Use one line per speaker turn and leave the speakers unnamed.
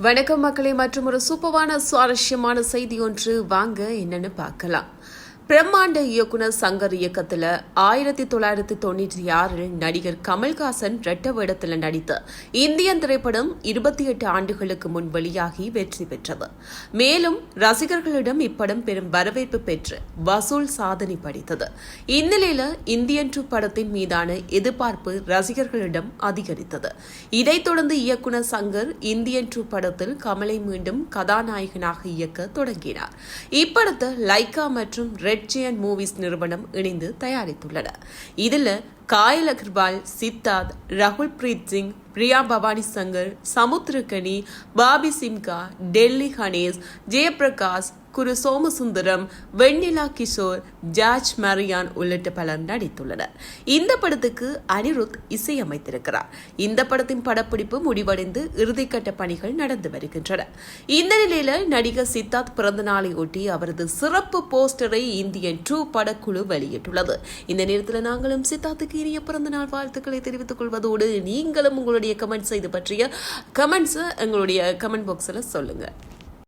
வணக்கம் மக்களே மற்றும் ஒரு சூப்பரான சுவாரஸ்யமான செய்தி ஒன்று. வாங்க என்னன்னு பார்க்கலாம். பிரம்மாண்ட இயக்குனர் சங்கர் இயக்கத்துல ஆயிரத்தி தொள்ளாயிரத்தி தொண்ணூற்றி ஆறில் நடிகர் கமல்ஹாசன் ரெட்ட வேடத்தில் நடித்த இந்தியன் திரைப்படம் இருபத்தி எட்டு ஆண்டுகளுக்கு முன் வெளியாகி வெற்றி பெற்றது. மேலும் ரசிகர்களிடம் இப்படம் பெரும் வரவேற்பு பெற்று வசூல் சாதனை படைத்தது. இந்நிலையில் இந்தியன் டூ படத்தின் மீதான எதிர்பார்ப்பு ரசிகர்களிடம் அதிகரித்தது. இதைத் தொடர்ந்து இயக்குனர் சங்கர் இந்தியன் டூ படத்தில் கமலை மீண்டும் கதாநாயகனாக இயக்க தொடங்கினார். இப்படத்தை லைகா மற்றும் ரெட் ஜியன் மூவிஸ் நிறுவனம் இணைந்து தயாரித்துள்ளன. இதுல காயல் அகர்வால் சித்தார்த் ரகுல் பிரீத் சிங் பிரியா பவானி சங்கர் சமுத்திரகனி பாபி சிம்கா டெல்லி கணேஷ் ஜெயபிரகாஷ் குரு சோமசுந்தரம் வெண்ணிலா கிஷோர் ஜார்ஜ் மரியான் உள்ளிட்ட பலர் நடித்துள்ளனர். இந்த படத்துக்கு அனிருத் இசையமைத்திருக்கிறார். இந்த படத்தின் படப்பிடிப்பு முடிவடைந்து இறுதிக்கட்ட பணிகள் நடந்து வருகின்றன. இந்த நிலையில நடிகர் சித்தார்த் பிறந்த நாளை ஒட்டி அவரது சிறப்பு போஸ்டரை இந்தியன் டூ படக்குழு வெளியிட்டுள்ளது. இந்த நேரத்தில் நாங்களும் சித்தார்த்துக்கு இனிய பிறந்த நாள் வாழ்த்துக்களை தெரிவித்துக் கொள்வதோடு நீங்களும் உங்களுடைய கமெண்ட்ஸ் இது பற்றிய கமெண்ட்ஸை எங்களுடைய கமெண்ட் பாக்ஸில் சொல்லுங்கள்